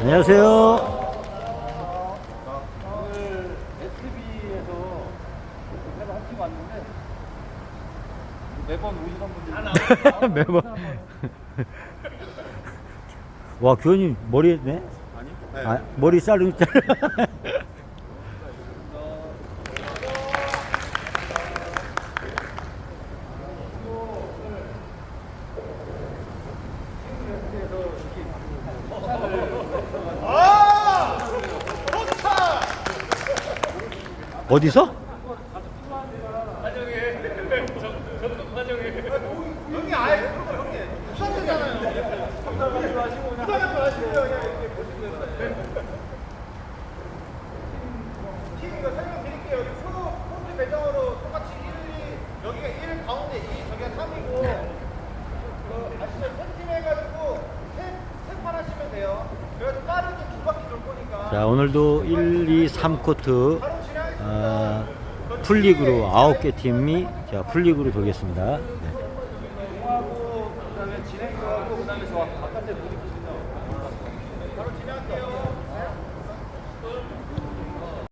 안녕하세요. 아, 네. 매번 오시던 분들 매번 와 교현님 머리에 네? 아니 아, 네. 머리 자르 자르 어디서? 팀 이거 설명드릴게요. 여기 포도 포트 배정으로 똑같이 1, 2 여기가 1 가운데 2 저기가 3이고 그 아시죠? 세팀 해가지고 세세판 하시면 돼요. 그래서 빠르게 두 바퀴 돌 거니까 자, 오늘도 1, 2, 3 코트 바로. 아, 풀리그로 9개 팀이 자, 풀리그로 돌겠습니다. 네. 하고 그다음에 저 바깥에 무리